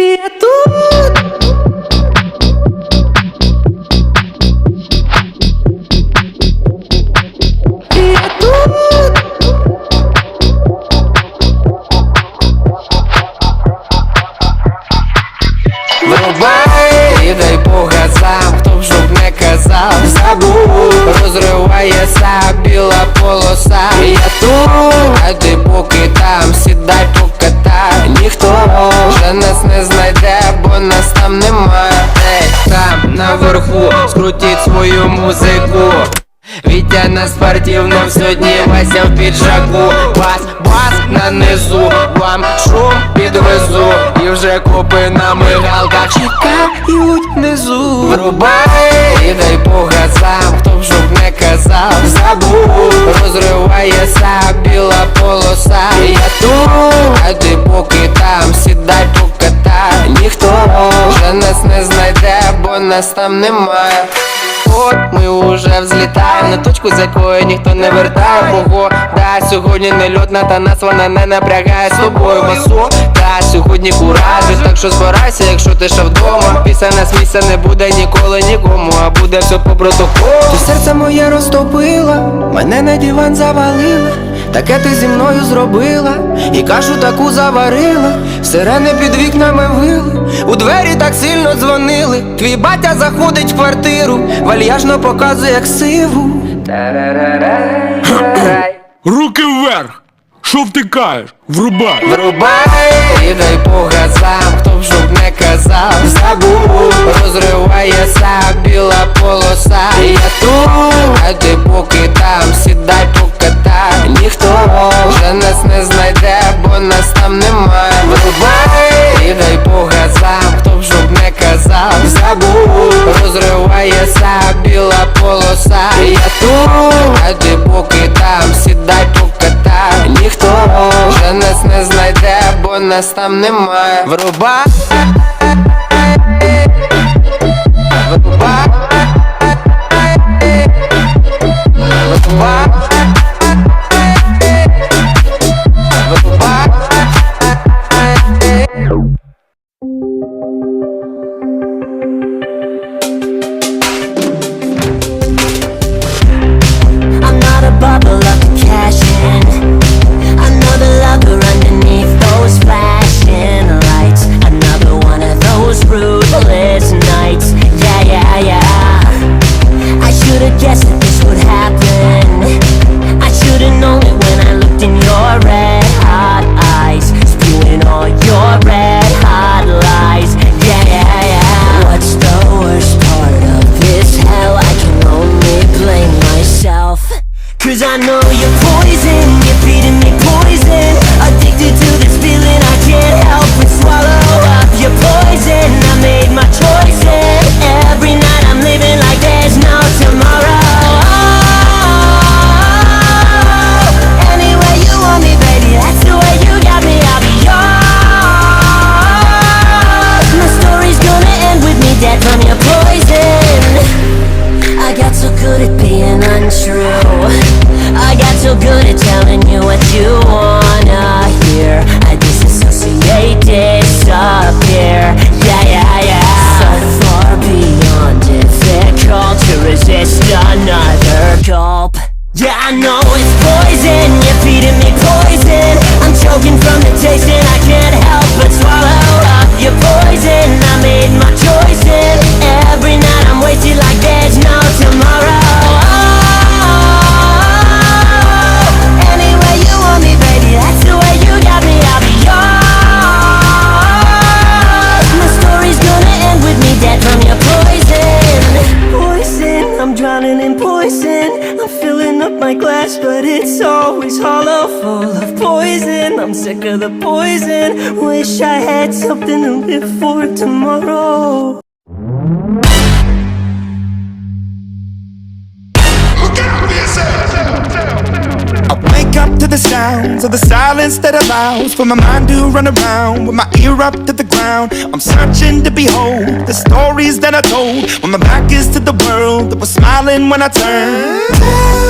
quietud. Quietud. Нас не знайде, бо нас там немає. Ей, там наверху, скрутіть свою музику. Вітя на спортивном сьогодні Вася в піджаку Бас, бас на низу, вам шум підвезу І вже копи на мигалках чекають внизу Врубай і дай по газам, хто б щоб не казав Забув, розривається біла нас не знайде, бо нас там немає. От ми уже взлітаємо на точку, з якої ніхто не вертає. Погода сьогодні не льотна, та нас вона не напрягає. З тобою масо Та сьогодні куражить, так що збирайся, якщо ти ще вдома. Після нас місця не буде ніколи нікому, а буде все по протоколу. Ти серце моє розтопила, мене на диван завалила. Таке ти зі мною зробила, і кашу таку заварила, сирени під вікнами вили, у двері так сильно дзвонили. Твій батя заходить в квартиру, вальяжно показує як сиву. Руки вверх! Що втикаєш? Врубай! Врубай і дай по газам, хто б щоб не казав, забув, розривається біла полоса. І Я тут, а ти поки там, сідай покатай Ніхто вже нас не знайде, бо нас там немає. Врубай бо нас там немає. Врубай Guessed that this would happen. I should've known it when I looked in your red hot eyes. Spewing all your red hot lies. Yeah, yeah, yeah. What's the worst part of this hell? I can only blame myself. Cause I know you're disappear. Yeah, yeah, yeah. So far beyond difficult to resist another gulp. Yeah, I know it's poison. You're feeding me poison. I'm choking from the taste, and I can't drowning in poison. I'm filling up my glass, but it's always hollow, full of poison. I'm sick of the poison. Wish I had something to live for tomorrow. The sounds of the silence that allows for my mind to run around with my ear up to the ground. I'm searching to behold the stories that I told when my back is to the world that was smiling when I turned.